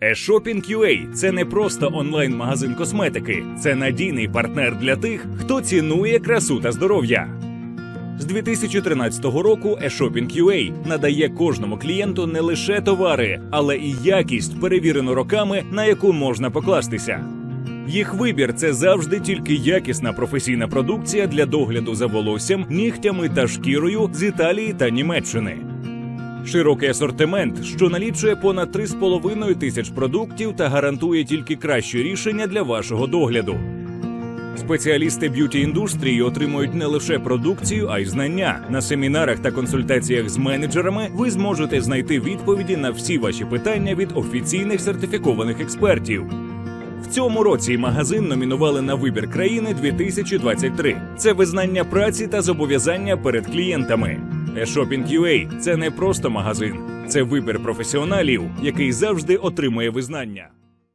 eShopping.ua – це не просто онлайн-магазин косметики, це надійний партнер для тих, хто цінує красу та здоров'я. З 2013 року eShopping.ua надає кожному клієнту не лише товари, але і якість, перевірену роками, на яку можна покластися. Їх вибір це завжди тільки якісна професійна продукція для догляду за волоссям, нігтями та шкірою з Італії та Німеччини. Широкий асортимент, що налічує понад 3,5 тисяч продуктів та гарантує тільки кращі рішення для вашого догляду. Спеціалісти б'юті індустрії отримують не лише продукцію, а й знання. На семінарах та консультаціях з менеджерами ви зможете знайти відповіді на всі ваші питання від офіційних сертифікованих експертів. В цьому році магазин номінували на вибір країни 2023. Це визнання праці та зобов'язання перед клієнтами. eShopping.ua – це не просто магазин, це вибір професіоналів, який завжди отримує визнання.